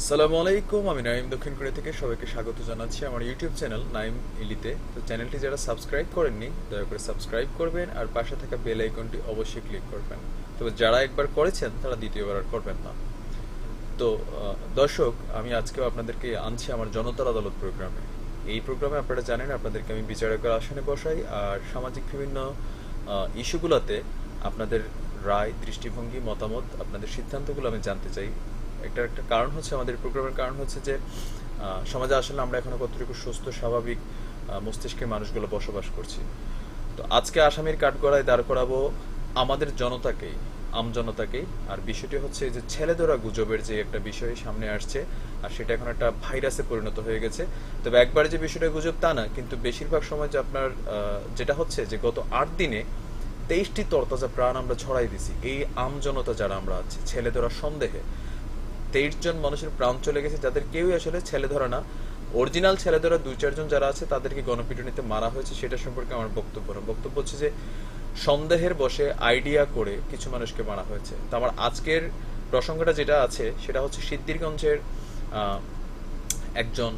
আসসালামু আলাইকুম, আমি নাইম দক্ষিণ কোরিয়া থেকে সবাইকে স্বাগত জানাচ্ছি আমার ইউটিউব চ্যানেল নাইম ইলিতে। তো চ্যানেলটি যারা সাবস্ক্রাইব করেননি, দয়া করে সাবস্ক্রাইব করবেন আর পাশে থাকা বেল আইকনটি অবশ্যই ক্লিক করবেন। তবে যারা একবার করেছেন, তারা দ্বিতীয়বার আর করবেন না। তো দর্শক, আমি আজকেও আপনাদেরকে আনছি আমার জনতার আদালত প্রোগ্রামে। এই প্রোগ্রামে আপনারা জানেন, আপনাদেরকে আমি বিচারকের আসনে বসাই আর সামাজিক বিভিন্ন ইস্যুগুলোতে আপনাদের রায়, দৃষ্টিভঙ্গি, মতামত, আপনাদের সিদ্ধান্তগুলো আমি জানতে চাই। একটা একটা কারণ হচ্ছে, আমাদের প্রোগ্রামের কারণ হচ্ছে যে সমাজে আসলে আমরা এখনও কতটুকু সুস্থ, স্বাভাবিক মস্তিষ্কের মানুষগুলো বসবাস করছি। তো আজকে আসামির কাঠগড়ায় দাঁড় করাবো আমাদের জনতাকেই আমজনতাকেই আর বিষয়টি হচ্ছে যে ছেলেদোরা গুজবের যে একটা বিষয় সামনে আসছে, আর সেটা এখন একটা ভাইরাসে পরিণত হয়ে গেছে। তবে একবারে যে বিষয়টা গুজব তা না, কিন্তু বেশিরভাগ সময় যে আপনার যেটা হচ্ছে যে গত আট দিনে তেইশটি তরতাজা প্রাণ আমরা ছড়াই দিছি এই আমজনতা যারা আমরা আছি ছেলেদোরা সন্দেহে। তেইশ জন মানুষের প্রাণ চলে গেছে, যাদের কেউই আসলে ছেলে ধরা না। অরিজিনাল ছেলে ধরা দুই, চারজন যারা আছে, তাদেরকে গণপিটুনিতে মারা হয়েছে, সেটা সম্পর্কে আমার বক্তব্য না। বক্তব্য হচ্ছে যে, সন্দেহের বসে আইডিয়া করে কিছু মানুষকে মারা হয়েছে। তো আমার আজকের প্রসঙ্গটা যেটা আছে, সেটা হচ্ছে সিদ্ধিরগঞ্জের একজন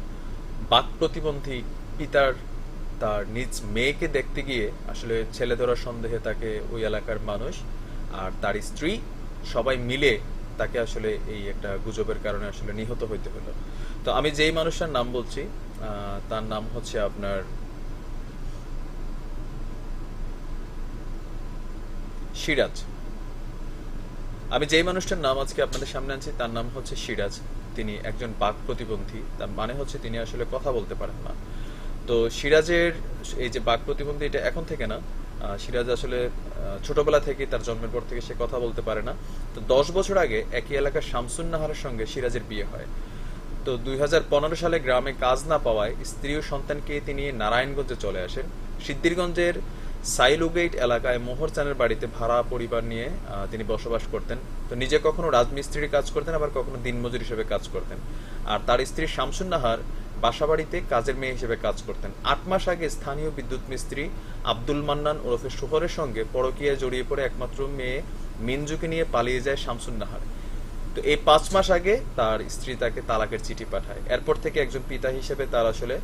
বাক প্রতিবন্ধী পিতার, তার নিজ মেয়েকে দেখতে গিয়ে আসলে ছেলে ধরার সন্দেহে তাকে ওই এলাকার মানুষ আর তার স্ত্রী সবাই মিলে তাকে আসলে এই একটা গুজবের কারণে আসলে নিহত হইতে হলো। তো আমি যেই মানুষটার নাম বলছি তার নাম হচ্ছে আপনার সিরাজ। আমি যেই মানুষটার নাম আজকে আপনাদের সামনে আনছি, তার নাম হচ্ছে সিরাজ। তিনি একজন বাক প্রতিবন্ধী, তার মানে হচ্ছে তিনি আসলে কথা বলতে পারেন না। তো সিরাজের এই যে বাক প্রতিবন্ধী, এটা এখন থেকে না সিরাজ আসলে ছোটবেলা থেকে তার জন্মের পর থেকে সে কথা বলতে পারে না। তো দশ বছর আগে একই এলাকার শামসুন নাহারের সঙ্গে সিরাজের বিয়ে হয়। তো দুই হাজার পনেরো সালে গ্রামে কাজ না পাওয়ায় স্ত্রী ও সন্তানকে তিনি নারায়ণগঞ্জে চলে আসেন। সিদ্ধিরগঞ্জের সাইলুগেট এলাকায় মোহর চানের বাড়িতে ভাড়া পরিবার নিয়ে তিনি বসবাস করতেন। তো নিজে কখনো রাজমিস্ত্রির কাজ করতেন, আবার কখনো দিনমজুর হিসেবে কাজ করতেন। আর তার স্ত্রী শামসুন নাহার বাসাবাড়িতে কাজের মেয়ে হিসেবে কাজ করতেন। আট মাস আগে স্থানীয় বিদ্যুৎ মিস্ত্রি আব্দুল মান্নান ওরফে সোহরের সঙ্গে পরকীয়ায় জড়িয়ে পড়ে একমাত্র মেয়ে মিনজুকে নিয়ে পালিয়ে যায় শামসুন নাহার তো এই পাঁচ মাস আগে তার স্ত্রী তাকে তালাকের চিঠি পাঠায়। এরপর থেকে একজন পিতা হিসেবে তার আসলে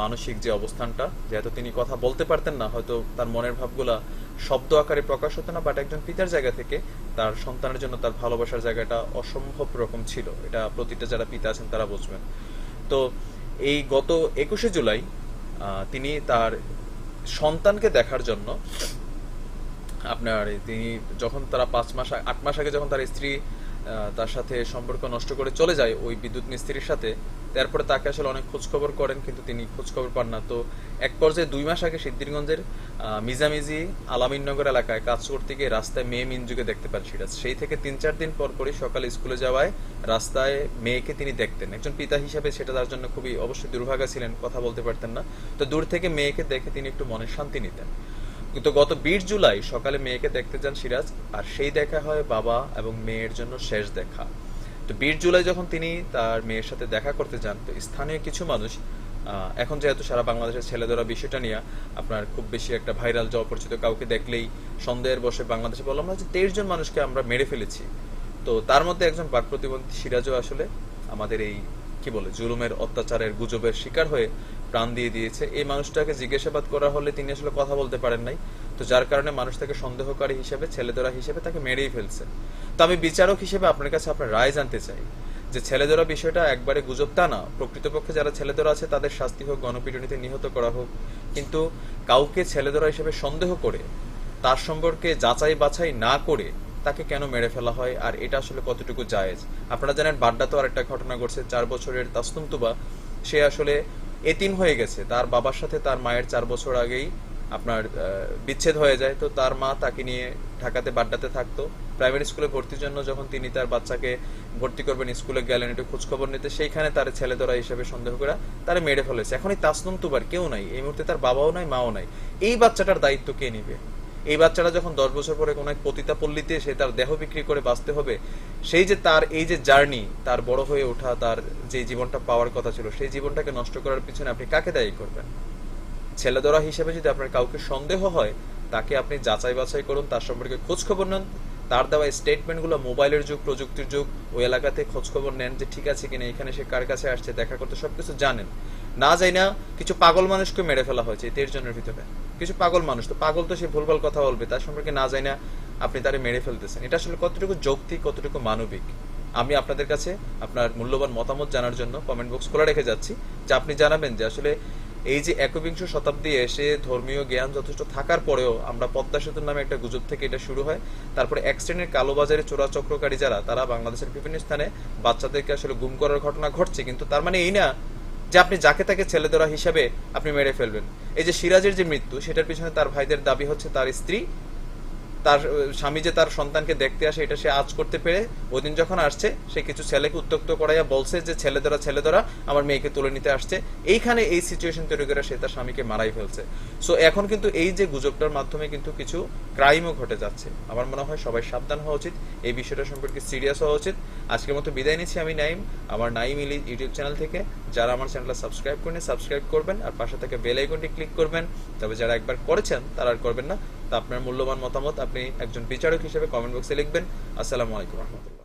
মানসিক যে অবস্থানটা, যেহেতু তিনি কথা বলতে পারতেন না, হয়তো তার মনের ভাবগুলা শব্দ আকারে প্রকাশ হতো না বাট একজন পিতার জায়গা থেকে তার সন্তানের জন্য তার ভালোবাসার জায়গাটা অসম্ভব রকম ছিল। এটা প্রতিটা যারা পিতা আছেন তারা বুঝবেন। তো এই গত একুশে জুলাই তিনি তার সন্তানকে দেখার জন্য আপনার তিনি যখন তারা পাঁচ মাস আট মাস আগে যখন তার স্ত্রী তার সাথে সম্পর্ক নষ্ট করে চলে যায়, ওই বিদ্যুৎ মিস্ত্রির সাথে তারপরে তাকে আসলে অনেক খোঁজখবর করেন, কিন্তু তিনি খোঁজখবর পান না। তো এক পর্যায়ে দুই মাস আগে সিদ্ধিরগঞ্জের মিজামিজি আলামিননগর এলাকায় কাজ করতে গিয়ে রাস্তায় মেয়ে মিনজুকে দেখতে পান সিরাজ। সেই থেকে তিন চার দিন পর পরই সকালে স্কুলে যাওয়ায় রাস্তায় মেয়েকে তিনি দেখতেন। একজন পিতা হিসাবে সেটা তার জন্য খুবই অবশ্যই দুর্ভাগা ছিলেন, কথা বলতে পারতেন না। তো দূর থেকে মেয়েকে দেখে তিনি একটু মনের শান্তি নিতেন। কিন্তু গত বিশ জুলাই সকালে মেয়েকে দেখতে যান সিরাজ, আর সেই দেখা হয় বাবা এবং মেয়ের জন্য শেষ দেখা। তো বিশ জুলাই যখন তিনি তার মেয়ের সাথে দেখা করতে যান, তো স্থানীয় কিছু মানুষ এখন যেহেতু সারা বাংলাদেশের ছেলে ছেলেদেরা বিষয়টা নিয়ে আপনার খুব বেশি একটা ভাইরাল যা অপরিচিত কাউকে দেখলেই সন্দেহের বসে বাংলাদেশে বললাম না যে তেইশ জন মানুষকে আমরা মেরে ফেলেছি। তো তার মধ্যে একজন বাক প্রতিবন্ধী সিরাজও আসলে আমাদের এই কি বলে জুলুমের অত্যাচারের গুজবের শিকার হয়ে প্রাণ দিয়ে দিয়েছে। এই মানুষটাকে জিজ্ঞাসাবাদ করা হলে তিনি আসলে কথা বলতে পারেন নাই। তো যার কারণে মানুষ তাকে সন্দেহকারী হিসেবে, ছেলেদরা হিসেবে তাকে মেরেই ফেলছে। তো আমি বিচারক হিসেবে আপনার কাছে আপনার রায় জানতে চাই যে ছেলেদরা বিষয়টা একবারে গুজব তা না। প্রকৃতপক্ষে যারা ছেলেদরা আছে, তাদের শাস্তি হোক, গণপিটুনিতে নিহত করা হোক। কিন্তু কাউকে ছেলেদরা হিসেবে সন্দেহ করে, তার সম্পর্কে যাচাই বাছাই না করে তাকে কেন মেরে ফেলা হয় আর এটা আসলে কতটুকু জায়েজ? আপনারা জানেন বাড্ডা তো আরেকটা ঘটনা ঘটছে, চার বছরের তাসনুম তুবা সে আসলে এতিম হয়ে গেছে। তার বাবার সাথে তার মায়ের চার বছর আগেই আপনার বিচ্ছেদ হয়ে যায়। তো তার মা তাকে নিয়ে ঢাকাতে বাড্ডাতে থাকতো। প্রাইমারি স্কুলে ভর্তির জন্য যখন তিনি তার বাচ্চাকে ভর্তি করবেন, স্কুলে গেলেন, একটু খোঁজখবর নিতে, সেইখানে তার ছেলে ধরা হিসেবে সন্দেহ করে তারা মেরে ফেলেছে। এখন এই তাসনুম তুবার কেউ নাই। এই মুহূর্তে তার বাবাও নাই, মাও নাই। এই বাচ্চাটার দায়িত্ব কে নিবে? এই বাচ্চাটা যখন দশ বছর পরে কোনো এক পতিতা পল্লীতে সে তার দেহ বিক্রি করে বাঁচতে হবে, সেই যে তার এই যে জার্নি, তার বড় হয়ে ওঠা, তার যে জীবনটা পাওয়ার কথা ছিল, সেই জীবনটাকে নষ্ট করার পিছনে আপনি কাকে দায়ী করবেন? ছেলেদরা হিসেবে যদি আপনার কাউকে সন্দেহ হয়, তাকে আপনি যাচাই বাছাই করুন, তার সম্পর্কে খোঁজ খবর নেন। তার দেওয়া স্টেটমেন্টগুলো মোবাইলের যুগ, প্রযুক্তির যুগ, ওই এলাকাতে খোঁজখবর নেন যে ঠিক আছে কিনা, এখানে সে কার কাছে আসছে, দেখা করতে সবকিছু জানেন। না যাই না কিছু পাগল মানুষকে মেরে ফেলা হয়েছে তেইশ জনের ভিতরে। কিছু পাগল মানুষ তো, পাগল তো সে ভুলভাল কথা বলবে, তার সম্পর্কে না যাই না আপনি তারে মেরে ফেলতেছেন। এটা আসলে কতটুকু যৌক্তিক, কতটুকু মানবিক? আমি আপনাদের কাছে আপনার মূল্যবান মতামত জানার জন্য কমেন্ট বক্স খোলা রেখে যাচ্ছি, যে আপনি জানাবেন যে আসলে এই যে একবিংশ শতাব্দী এসে ধর্মীয় জ্ঞান যথেষ্ট থাকার পরেও আমরা পদ্মা সেতুর নামে একটা গুজব থেকে এটা শুরু হয়। তারপরে এক শ্রেণির কালোবাজারে চোরাচক্রকারী যারা, তারা বাংলাদেশের বিভিন্ন স্থানে বাচ্চাদেরকে আসলে গুম করার ঘটনা ঘটছে, কিন্তু তার মানে এই না যে আপনি যাকে তাকে ছেলে ধরা হিসাবে আপনি মেরে ফেলবেন। এই যে সিরাজের যে মৃত্যু, সেটার পিছনে তার ভাইদের দাবি হচ্ছে তার স্ত্রী তার, স্বামী যে তার সন্তানকে দেখতে আসে, এটা সে আজ করতে পেরে ওই দিন যখন আসছে, সে কিছু ছেলেকে উত্তক্ত করাইয়া বলছে যে ছেলে ধরা ছেলে ধরা আমার মেয়েকে তুলে নিতে আসছে। এইখানে এই সিচুয়েশন তৈরি করে সে তার স্বামীকে মারাই ফেলছে। সো এখন কিন্তু এই যে গুজবটার মাধ্যমে কিন্তু কিছু ক্রাইমও ঘটে যাচ্ছে। আমার মনে হয় সবাই সাবধান হওয়া উচিত। এই বিষয়টা সম্পর্কে সিরিয়াস হওয়া উচিত। আজকের মতো বিদায় নিচ্ছি আমি, নাইম। আমার নাইম ইলি ইউটিউব চ্যানেল থেকে। যারা আমার চ্যানেলটা সাবস্ক্রাইব করেন সাবস্ক্রাইব করবেন। আর পাশে থেকে বেল আইকনটি ক্লিক করবেন। তবে যারা একবার করেছেন, তারা আর করবেন না। তা আপনার মূল্যবান মতামত আপনি একজন বিচারক হিসেবে কমেন্ট বক্সে লিখবেন। আসসালামু আলাইকুম রহমতুল্লাহ।